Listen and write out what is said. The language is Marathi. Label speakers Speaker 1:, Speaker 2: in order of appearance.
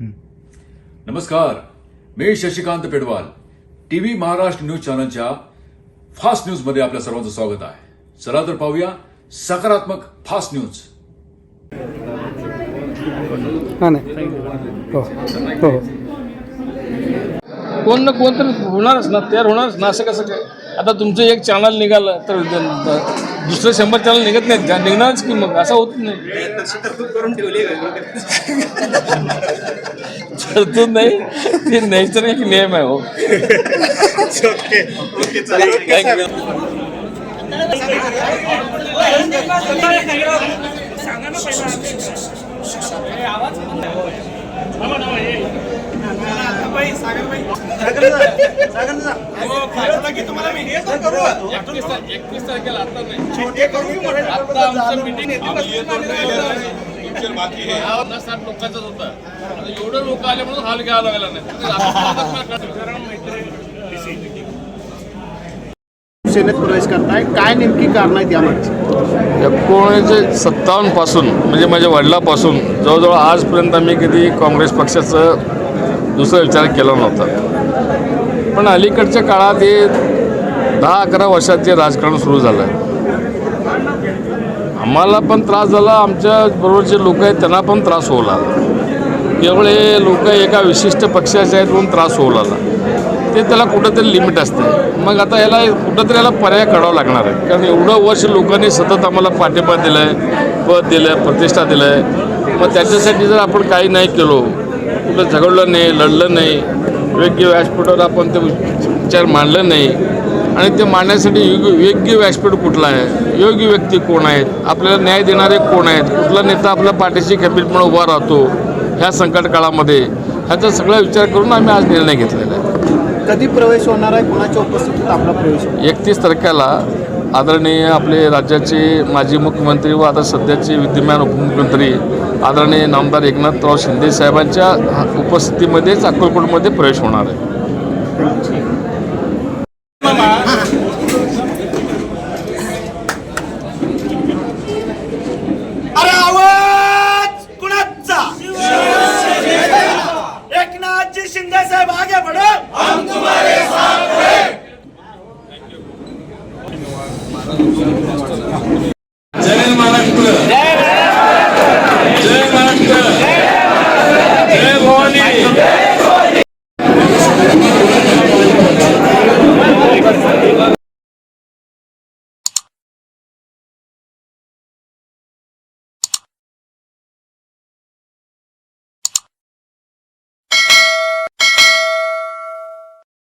Speaker 1: नमस्कार मी शशिकांत पेडवाल. टीव्ही महाराष्ट्र न्यूज चॅनलच्या फास्ट न्यूजमध्ये आपल्या सर्वांचं स्वागत आहे. चला तर पाहूया सकारात्मक फास्ट न्यूज.
Speaker 2: हां नाही. हो
Speaker 3: कोण ना कोण तर होणारच ना तयार होणारच ना असं कसं काय? आता तुमचं एक चॅनल निघालं तर दुसरं शंभर चॅनल निघत नाहीत. का निघणारच की मग असं होत नाही. तरतूद नाही. ते नैसर्गिक नियम आहे हो. Thank एकवीस तारखेला आता नाही आता आमचं साठ लोकांचाच होता आता एवढं लोक आले म्हणून हाल घ्यावा लागला नाही
Speaker 4: सेनेत प्रवेश करताय. काय नेमकी कारण आहेत यामागची?
Speaker 3: एकोणीसशे सत्तावन्नपासून म्हणजे माझ्या वडिलापासून जवळजवळ आजपर्यंत मी कधी काँग्रेस पक्षाचं दुसरा विचार केला नव्हता. पण अलीकडच्या काळात हे दहा अकरा वर्षात जे राजकारण सुरू झालं आहे आम्हाला पण त्रास झाला आमच्या बरोबरचे लोक आहेत त्यांना पण त्रास होऊ लागला. केवळ हे लोक एका विशिष्ट पक्षाचे आहेत म्हणून त्रास होऊ लागला. ते त्याला कुठंतरी लिमिट असते. मग आता याला कुठंतरी याला पर्याय काढावा लागणार आहे. कारण एवढं वर्ष लोकांनी सतत आम्हाला पाठिंबा दिला आहे पद दिलं आहे प्रतिष्ठा दिलं आहे मग त्याच्यासाठी जर आपण काही नाही केलो कुठं झगडलं नाही लढलं नाही. योग्य व्यासपीठावर आपण ते विचार मांडलं नाही. आणि ते मांडण्यासाठी योग्य योग्य व्यासपीठ कुठलं आहे? योग्य व्यक्ती कोण आहेत? आपल्याला न्याय देणारे कोण आहेत? कुठला नेता आपल्या पाठीशी खंबीरपणे उभा राहतो? ह्या संकट काळामध्ये. ह्याचा सगळा विचार करून आम्ही आज निर्णय घेतलेला आहे.
Speaker 4: कधी प्रवेश होणार आहे? कुणाच्या उपस्थितीत आपला प्रवेश
Speaker 3: एकतीस तारखेला आदरणीय आपले राज्याचे माजी मुख्यमंत्री व आता सध्याचे विद्यमान उपमुख्यमंत्री आदरणीय नामदार एकनाथराव शिंदे साहेबांच्या उपस्थितीमध्येच अक्कलकोटमध्ये प्रवेश होणार आहे.